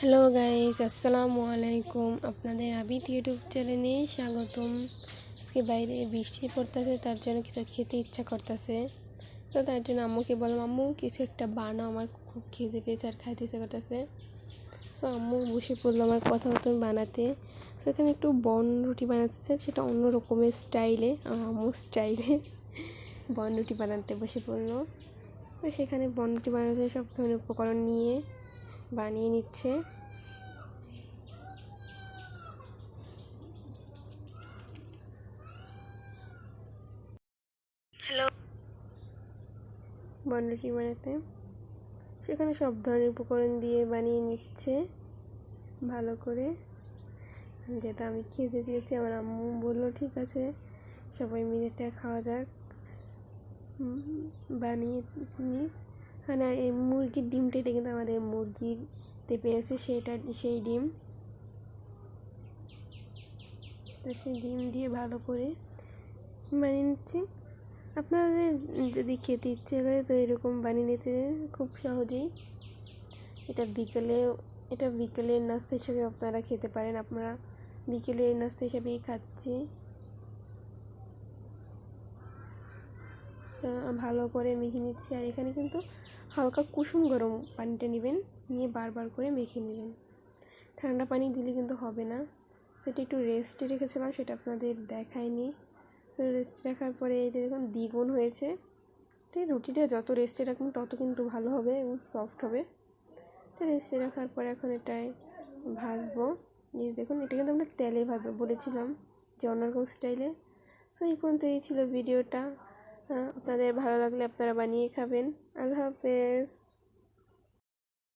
Hello guys আসসালামু আলাইকুম আপনাদের আবিদ ইউটিউব চ্যানেলে স্বাগতম। আজকে বাইরে বৃষ্টি পড়তেছে, তার জন্য কিছু খেতে ইচ্ছা করতেছে। তো তার জন্য আম্মুকে বললাম, আম্মু, কিছু একটা বানাও, আমার খুব খেতে পেয়েছে আর খাইতে ইচ্ছা করতেছে। সো আম্মু বসে পড়ল আমার কথা মতন বানাতে। সেখানে একটু বন রুটি বানাতেছে, সেটা অন্য রকমের স্টাইলে, আমার আম্মু স্টাইলে বন রুটি বানাতে বসে পড়ল। তো সেখানে বন রুটি বানাতে সব ধরনের উপকরণ নিয়ে বানিয়ে নিচ্ছে। হ্যালো বনরুটি বানাতে। সেখানে সব ধরনের উপকরণ দিয়ে বানিয়ে নিচ্ছে। ভালো করে। যেটা আমি খেতে দিয়েছি আমার আম্মু বলল ঠিক আছে সবাই মিলে এটা খাওয়া যাক। বানিয়ে নিই মানে এই মুরগির ডিমটা এটা কিন্তু আমাদের মুরগিতে পেয়েছে সেটা, সেই ডিম। তো সেই ডিম দিয়ে ভালো করে বানিয়ে নিচ্ছি। আপনাদের যদি খেতে ইচ্ছে করে তো এরকম বানিয়ে নিতে খুব সহজেই। এটা বিকেলে, এটা বিকেলের নাস্তা হিসেবে আপনারা খেতে পারেন। আপনারা বিকেলের নাস্তা হিসেবেই খাচ্ছি। ভালো করে মেখে নিচ্ছি। আর এখানে কিন্তু হালকা কুসুম গরম পানিটা নেবেন, নিয়ে বারবার করে মেখে নেবেন। ঠান্ডা পানি দিলে কিন্তু হবে না। সেটা একটু রেস্টে রেখেছিলাম, সেটা আপনাদের দেখায়নি রেস্টে রাখার পরে যে দেখুন, দ্বিগুণ হয়েছে। ঠিক রুটিটা যত রেস্টে রাখবেন, তত কিন্তু ভালো হবে এবং সফট হবে। রেস্টে রাখার পরে এখন এটাই ভাজবো। এই দেখুন, এটা কিন্তু আমরা তেলে ভাজবো বলেছিলাম যে অন্যরকম স্টাইলে। সো এই পর্যন্ত এই ছিল ভিডিওটা। আপনাদের ভালো লাগলে আপনারা বানিয়ে খাবেন। আল্লাহ হাফেজ।